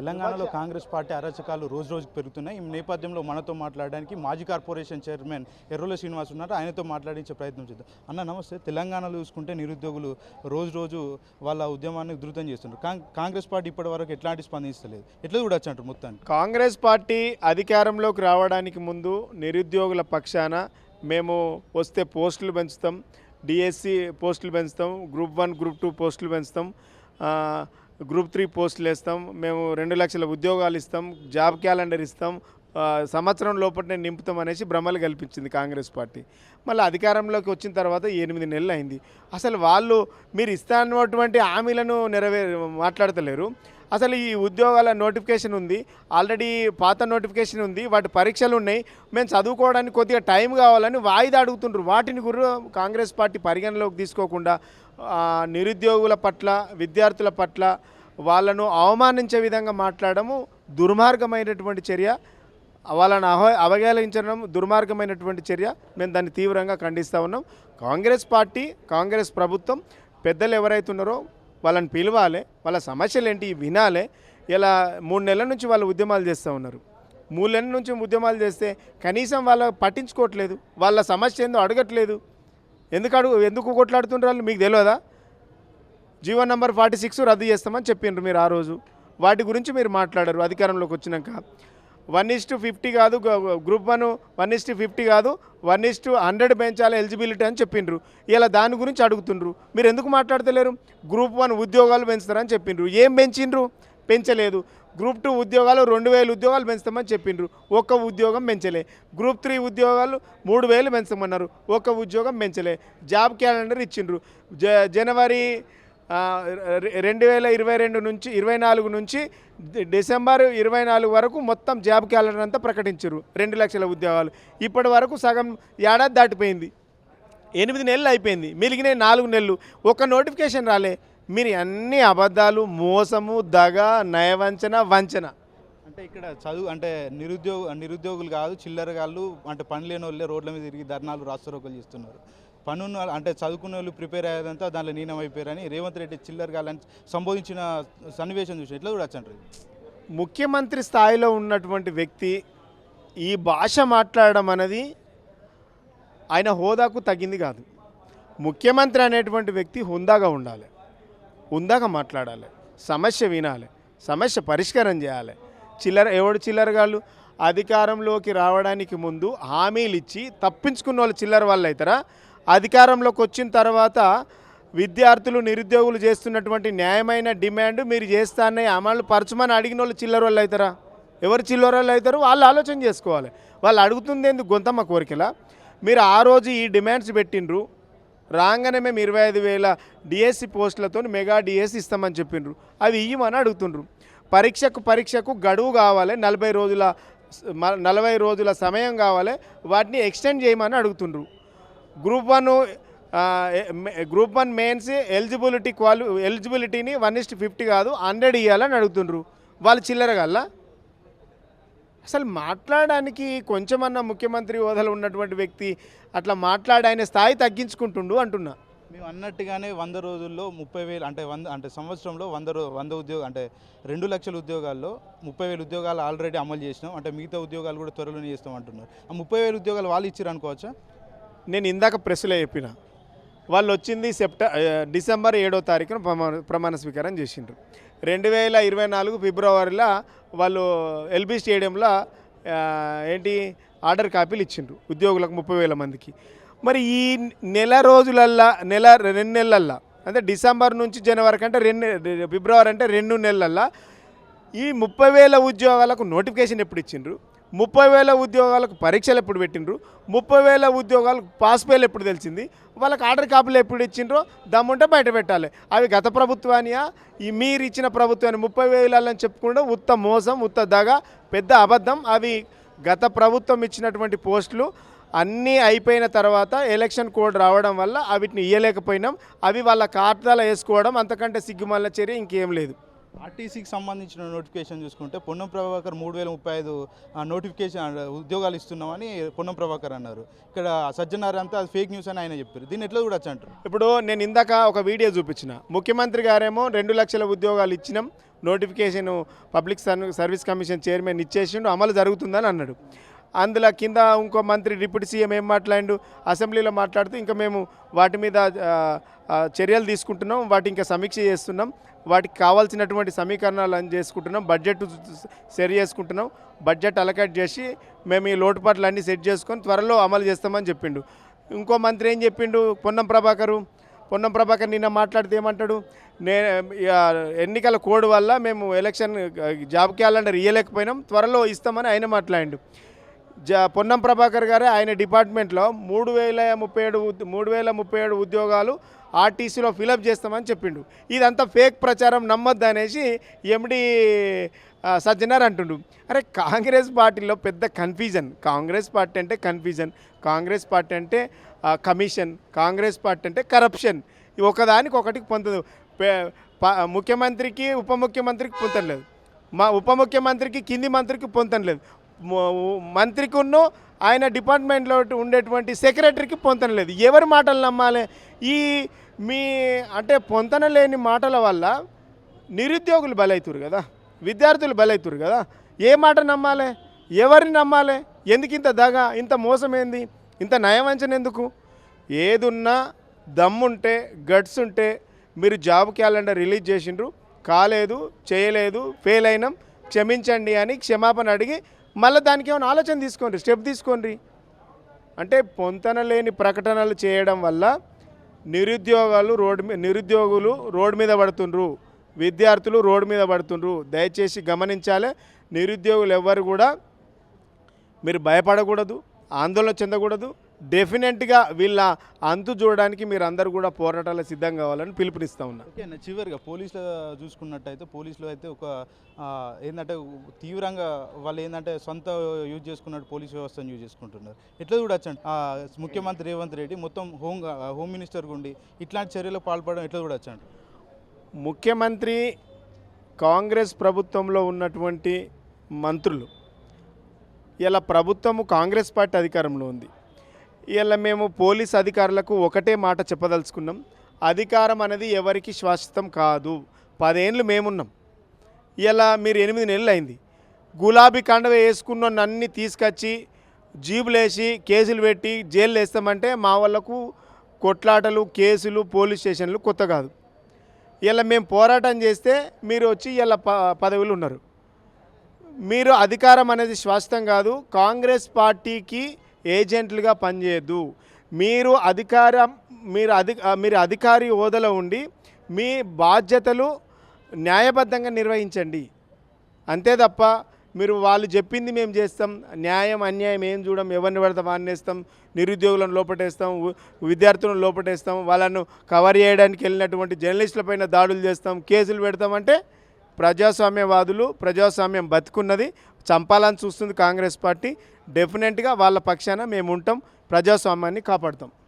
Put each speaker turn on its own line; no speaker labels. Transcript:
తెలంగాణలో కాంగ్రెస్ పార్టీ అరాచకాలు రోజు రోజుకు పెరుగుతున్నాయి. ఈ నేపథ్యంలో మనతో మాట్లాడడానికి మాజీ కార్పొరేషన్ చైర్మన్ ఎర్రోల శ్రీనివాస్ ఉన్నారు. ఆయనతో మాట్లాడించే ప్రయత్నం చేద్దాం. అన్న నమస్తే. తెలంగాణలో చూసుకుంటే నిరుద్యోగులు రోజు రోజు వాళ్ళ ఉద్యమాన్ని ఉధృతం చేస్తున్నారు. కాంగ్- కాంగ్రెస్ పార్టీ ఇప్పటి వరకు ఎట్లాంటి స్పందిస్తలేదు ఎట్లా చూడొచ్చు అంటారు మొత్తానికి?
కాంగ్రెస్ పార్టీ అధికారంలోకి రావడానికి ముందు నిరుద్యోగుల పక్షాన మేము వస్తే పోస్టులు పెంచుతాం. డిఎస్సి పోస్టులు పెంచుతాం. గ్రూప్ వన్ గ్రూప్ టూ పోస్టులు పెంచుతాం. గ్రూప్ త్రీ పోస్టులు వేస్తాం. మేము రెండు లక్షల ఉద్యోగాలు ఇస్తాం. జాబ్ క్యాలెండర్ ఇస్తాం. సంవత్సరం లోపలనే నింపుతాం అనేసి భ్రమలు కల్పించింది కాంగ్రెస్ పార్టీ. మళ్ళీ అధికారంలోకి వచ్చిన తర్వాత ఎనిమిది నెలలు అయింది. అసలు వాళ్ళు మీరు ఇస్తానటువంటి హామీలను నెరవే మాట్లాడతలేరు. అసలు ఈ ఉద్యోగాల నోటిఫికేషన్ ఉంది. ఆల్రెడీ పాత నోటిఫికేషన్ ఉంది. వాటి పరీక్షలు ఉన్నాయి. మేము చదువుకోవడానికి కొద్దిగా టైం కావాలని వాయిదా అడుగుతుండ్రు. వాటిని కూడా కాంగ్రెస్ పార్టీ పరిగణలోకి తీసుకోకుండా నిరుద్యోగుల పట్ల విద్యార్థుల పట్ల వాళ్ళను అవమానించే విధంగా మాట్లాడము దుర్మార్గమైనటువంటి చర్య. వాళ్ళని అవ అవహేళించడం దుర్మార్గమైనటువంటి చర్య. మేము దాన్ని తీవ్రంగా ఖండిస్తూ ఉన్నాం. కాంగ్రెస్ పార్టీ కాంగ్రెస్ ప్రభుత్వం పెద్దలు ఎవరైతే ఉన్నారో వాళ్ళని పిలవాలి. వాళ్ళ సమస్యలు ఏంటి వినాలి. ఇలా మూడు నెలల నుంచి వాళ్ళు ఉద్యమాలు చేస్తూ ఉన్నారు. మూడు నెలల నుంచి ఉద్యమాలు చేస్తే కనీసం వాళ్ళ పట్టించుకోవట్లేదు. వాళ్ళ సమస్య ఏందో అడగట్లేదు. ఎందుకు అడుగు ఎందుకు కొట్లాడుతుండ్రు మీకు తెలియదా? జీవో నంబర్ ఫార్టీ సిక్స్ రద్దు చేస్తామని చెప్పిండ్రు మీరు ఆ రోజు. వాటి గురించి మీరు మాట్లాడరు అధికారంలోకి వచ్చినాక. వన్ ఇస్ టు ఫిఫ్టీ కాదు group one one is to fifty కాదు వన్ ఇస్ టు హండ్రెడ్ పెంచాలి ఎలిజిబిలిటీ అని చెప్పిండ్రు. ఇలా దాని గురించి అడుగుతుండ్రు. మీరు ఎందుకు మాట్లాడతలేరు? గ్రూప్ వన్ ఉద్యోగాలు పెంచుతారని చెప్పిండ్రు. ఏం పెంచిండ్రు? పెంచలేదు. గ్రూప్ టూ ఉద్యోగాలు రెండు వేలు ఉద్యోగాలు పెంచుతామని చెప్పిండ్రు. ఒక్క ఉద్యోగం పెంచలే. గ్రూప్ త్రీ ఉద్యోగాలు మూడు వేలు పెంచమన్నారు ఒక్క ఉద్యోగం పెంచలే. జాబ్ క్యాలెండర్ ఇచ్చిండ్రు. జ జనవరి రెండు వేల ఇరవై రెండు నుంచి ఇరవై నాలుగు నుంచి డిసెంబర్ ఇరవై నాలుగు వరకు మొత్తం జాబ్ క్యాలెండర్ అంతా ప్రకటించారు రెండు లక్షల ఉద్యోగాలు. ఇప్పటి వరకు సగం ఏడాది దాటిపోయింది. ఎనిమిది నెలలు అయిపోయింది. మిగిలిన నాలుగు నెలలు. ఒక నోటిఫికేషన్ రాలే. మీరు అన్ని అబద్ధాలు మోసము దగ నయవంచన వంచన.
అంటే ఇక్కడ చదువు అంటే నిరుద్యోగ నిరుద్యోగులు కాదు చిల్లరగాళ్ళు అంటే పని లేని వాళ్ళే రోడ్ల మీద తిరిగి ధర్నాలు రాస్తారోకలు చేస్తున్నారు. పనున్న వాళ్ళు- అంటే చదువుకున్న వాళ్ళు ప్రిపేర్ అయ్యేదంతా దాంట్లో లీనం అయిపోయారని రేవంత్ రెడ్డి చిల్లరగాళ్ళని సంబోధించిన సన్నివేశం చూసి ఎట్లా చూడొచ్చు
ముఖ్యమంత్రి స్థాయిలో ఉన్నటువంటి వ్యక్తి ఈ భాష మాట్లాడడం అనేది ఆయన హోదాకు తగ్గింది కాదు. ముఖ్యమంత్రి అనేటువంటి వ్యక్తి హుందాగా ఉండాలి. ఉందాక మాట్లాడాలి. సమస్య వినాలి. సమస్య పరిష్కారం చేయాలి. చిల్లర ఎవడు చిల్లరగాళ్ళు? అధికారంలోకి రావడానికి ముందు హామీలు ఇచ్చి తప్పించుకున్న వాళ్ళు చిల్లర వాళ్ళు అవుతారా? అధికారంలోకి వచ్చిన తర్వాత విద్యార్థులు నిరుద్యోగులు చేస్తున్నటువంటి న్యాయమైన డిమాండ్ మీరు చేస్తానని అమలు పరచమని అడిగిన వాళ్ళు చిల్లర వాళ్ళు అవుతారా? ఎవరు చిల్లర వాళ్ళు అవుతారు? వాళ్ళు ఆలోచన చేసుకోవాలి. వాళ్ళు అడుగుతుంది ఎందుకు? గొంతమ్మ కోరికలా? మీరు ఆ రోజు ఈ డిమాండ్స్ పెట్టిండ్రు. రాగానే మేము ఇరవై ఐదు వేల డిఎస్సి పోస్టులతో మెగా డిఎస్సి ఇస్తామని చెప్పిండ్రు. అవి ఇయ్యమని అడుగుతుండ్రు. పరీక్షకు పరీక్షకు గడువు కావాలి నలభై రోజుల నలభై రోజుల సమయం కావాలి వాటిని ఎక్స్టెండ్ చేయమని అడుగుతుండ్రు. Group one group one mains eligibility క్వాలి ఎలిజిబిలిటీని వన్ ఇస్ట్ ఫిఫ్టీ కాదు హండ్రెడ్ ఇవ్వాలని అడుగుతుండ్రు. వాళ్ళు చిల్లర గల్లా అసలు మాట్లాడడానికి కొంచెమన్నా ముఖ్యమంత్రి హోదాలో ఉన్నటువంటి వ్యక్తి అట్లా మాట్లాడి ఆయన స్థాయి తగ్గించుకుంటుండు అంటున్నా.
మేము అన్నట్టుగానే వంద రోజుల్లో ముప్పై వేలు అంటే వంద అంటే సంవత్సరంలో వంద రో వంద ఉద్యోగ అంటే రెండు లక్షల ఉద్యోగాల్లో ముప్పై వేల ఉద్యోగాలు ఆల్రెడీ అమలు చేసినాం. అంటే మిగతా ఉద్యోగాలు కూడా త్వరలోనే చేస్తాం అంటున్నారు. ఆ ముప్పై వేల ఉద్యోగాలు వాళ్ళు ఇచ్చారు అనుకోవచ్చా?
నేను ఇందాక ప్రెస్లో చెప్పిన. వాళ్ళు వచ్చింది సెప్ట డిసెంబర్ ఏడో తారీఖున ప్రమాణ ప్రమాణ స్వీకారం చేసిండ్రు. రెండు వేల ఇరవై నాలుగు ఫిబ్రవరిలో వాళ్ళు ఎల్బీ స్టేడియంలో ఏంటి ఆర్డర్ కాపీలు ఇచ్చిండ్రు ఉద్యోగులకు ముప్పై వేల మందికి. మరి ఈ నెల రోజులల్లా నెల రెండు నెలలల్లా అంటే డిసెంబర్ నుంచి జనవరి కంటే రెండు ఫిబ్రవరి అంటే రెండు నెలలల్లా ఈ ముప్పై వేల ఉద్యోగాలకు నోటిఫికేషన్ ఎప్పుడు ఇచ్చిండ్రు? ముప్పై వేల ఉద్యోగాలకు పరీక్షలు ఎప్పుడు పెట్టిండ్రు? ముప్పై వేల ఉద్యోగాలకు పాస్ పేలు ఎప్పుడు తెలిసింది? వాళ్ళకి ఆర్డర్ కాపీలు ఎప్పుడు ఇచ్చిండ్రో? దమ్ముంటే బయట పెట్టాలి. అవి గత ప్రభుత్వానియా? ఈ మీరు ఇచ్చిన ప్రభుత్వాన్ని ముప్పై వేలని చెప్పుకుంటే ఉత్త మోసం ఉత్త దగ పెద్ద అబద్ధం. అవి గత ప్రభుత్వం ఇచ్చినటువంటి పోస్టులు అన్నీ అయిపోయిన తర్వాత ఎలక్షన్ కోడ్ రావడం వల్ల వీటిని ఇయ్యలేకపోయినాం. అవి వాళ్ళ ఖాతాలో వేసుకోవడం అంతకంటే సిగ్గుమాల చర్య ఇంకేం లేదు.
ఆర్టీసీకి సంబంధించిన నోటిఫికేషన్ చూసుకుంటే పొన్నం ప్రభాకర్ మూడు వేల ముప్పై ఐదు నోటిఫికేషన్ ఉద్యోగాలు ఇస్తున్నామని పొన్నం ప్రభాకర్ అన్నారు. ఇక్కడ సజ్జనార్ అంతా అది ఫేక్ న్యూస్ అని ఆయన చెప్పారు. దీన్ని ఎట్లా చూడొచ్చు అంటారు?
ఇప్పుడు నేను ఇందాక ఒక వీడియో చూపించిన. ముఖ్యమంత్రి గారేమో రెండు లక్షల ఉద్యోగాలు ఇచ్చినాం notification public service commission chairman ఇచ్చేసిండు అమలు జరుగుతుందని అన్నాడు. అందులో కింద ఇంకో మంత్రి డిప్యూటీ సీఎం ఏం మాట్లాడు అసెంబ్లీలో మాట్లాడుతూ ఇంకా మేము వాటి మీద చర్యలు తీసుకుంటున్నాం వాటి ఇంకా సమీక్ష చేస్తున్నాం. వాటికి కావాల్సినటువంటి సమీకరణాలు అని చేసుకుంటున్నాం బడ్జెట్ సరి చేసుకుంటున్నాం బడ్జెట్ అలకేట్ చేసి మేము ఈ లోటుపాట్లు అన్నీ సెట్ చేసుకొని త్వరలో అమలు చేస్తామని చెప్పిండు. ఇంకో మంత్రి ఏం చెప్పిండు? పొన్నం ప్రభాకరు పొన్నం ప్రభాకర్ నిన్న మాట్లాడితే ఏమంటాడు? నే ఎన్నికల కోడ్ వల్ల మేము ఎలక్షన్ జాబ్ క్యాలెండర్ ఇయ్యలేకపోయినాం త్వరలో ఇస్తామని ఆయన మాట్లాడిండు. జ పొన్నం ప్రభాకర్ గారే ఆయన డిపార్ట్మెంట్లో మూడు వేల ముప్పై ఏడు మూడు వేల ముప్పై ఏడు ఉద్యోగాలు ఆర్టీసీలో ఫిలప్ చేస్తామని చెప్పిండు. ఇదంతా ఫేక్ ప్రచారం నమ్మద్దు అనేసి ఎండి సజ్జనార్ అంటుండు. అరే కాంగ్రెస్ పార్టీలో పెద్ద కన్ఫ్యూజన్. కాంగ్రెస్ పార్టీ అంటే కన్ఫ్యూజన్. కాంగ్రెస్ పార్టీ అంటే కమిషన్. కాంగ్రెస్ పార్టీ అంటే కరప్షన్. ఒకదానికి ఒకటికి పొందదు. పే- ప- ముఖ్యమంత్రికి ఉప ముఖ్యమంత్రికి పొందడం లేదు మా ఉప ముఖ్యమంత్రికి కింది మంత్రికి పొందడం లేదు మ- ఆయన డిపార్ట్మెంట్లో ఉండేటువంటి సెక్రటరీకి పొంతన లేదు. ఎవరి మాటలు నమ్మాలి? ఈ మీ అంటే పొంతన లేని మాటల వల్ల నిరుద్యోగులు బలవుతారు కదా? విద్యార్థులు బలవుతారు కదా? ఏ మాట నమ్మాలి? ఎవరిని నమ్మాలి? ఎందుకు ఇంత దగ ఇంత మోసం ఏంది ఇంత నయవంచన ఎందుకు? ఏదున్నా దమ్ముంటే గట్స్ ఉంటే మీరు జాబ్ క్యాలెండర్ రిలీజ్ చేసిండ్రు. కాలేదు చేయలేదు ఫెయిల్ అయినాం క్షమించండి అని క్షమాపణ అడిగి మళ్ళీ దానికి ఏమైనా ఆలోచన తీసుకోండి స్టెప్ తీసుకోండి. అంటే పొంతన లేని ప్రకటనలు చేయడం వల్ల నిరుద్యోగాలు రోడ్డు మీద నిరుద్యోగులు రోడ్డు మీద పడుతుండ్రు. విద్యార్థులు రోడ్డు మీద పడుతుండ్రు. దయచేసి గమనించాలి నిరుద్యోగులు ఎవ్వరు కూడా మీరు భయపడకూడదు ఆందోళన చెందకూడదు. డెఫినెట్గా వీళ్ళ అంతు చూడడానికి మీరు అందరూ కూడా పోరాటాలు సిద్ధం కావాలని పిలుపునిస్తా ఉన్నా.
ఓకే చివరిగా పోలీసులు చూసుకున్నట్టయితే పోలీసులు అయితే ఒక ఏంటంటే తీవ్రంగా వాళ్ళు ఏంటంటే సొంత యూజ్ చేసుకున్నట్టు పోలీస్ వ్యవస్థను యూజ్ చేసుకుంటున్నారు. ఎట్లా చూడొచ్చు? అండి ముఖ్యమంత్రి రేవంత్ రెడ్డి మొత్తం హోమ్ హోమ్ మినిస్టర్ గుండి ఇట్లాంటి చర్యలకు పాల్పడడం ఎట్లా చూడొచ్చు అండి
ముఖ్యమంత్రి కాంగ్రెస్ ప్రభుత్వంలో ఉన్నటువంటి మంత్రులు ఇలా ప్రభుత్వము కాంగ్రెస్ పార్టీ అధికారంలో ఉంది. ఇలా మేము పోలీస్ అధికారులకు ఒకటే మాట చెప్పదలుచుకున్నాం. అధికారం అనేది ఎవరికి శాశ్వతం కాదు. పదేళ్ళు మేమున్నాం. ఇలా మీరు ఎనిమిది నెలలు అయింది గులాబీ కండవ వేసుకున్న అన్ని తీసుకొచ్చి జీబులేసి కేసులు పెట్టి జైలు వేస్తామంటే మా వాళ్ళకు కొట్లాటలు కేసులు పోలీస్ స్టేషన్లు కొత్త కాదు. ఇలా మేము పోరాటం చేస్తే మీరు వచ్చి ఇలా ప పదవులు ఉన్నారు మీరు అధికారం అనేది శాశ్వతం కాదు. కాంగ్రెస్ పార్టీకి ఏజెంట్లుగా పనిచేయద్దు. మీరు అధికారం మీరు అధి మీరు అధికారి హోదాలో ఉండి మీ బాధ్యతలు న్యాయబద్ధంగా నిర్వహించండి. అంతే తప్ప మీరు వాళ్ళు చెప్పింది మేము చేస్తాం న్యాయం అన్యాయం ఏం చూడం ఎవరిని పడితే వాడినేస్తాం నిరుద్యోగులను లోపటేస్తాం విద్యార్థులను లోపటేస్తాం వాళ్ళను కవర్ చేయడానికి వెళ్ళినటువంటి జర్నలిస్టులపైన దాడులు చేస్తాం కేసులు పెడతామంటే ప్రజాస్వామ్యవాదులు ప్రజాస్వామ్యం బతుకున్నది చంపాలని చూస్తుంది కాంగ్రెస్ పార్టీ. డెఫినెట్గా వాళ్ళ పక్షాన మేము ఉంటాం. ప్రజాస్వామ్యాన్ని కాపాడుతాం.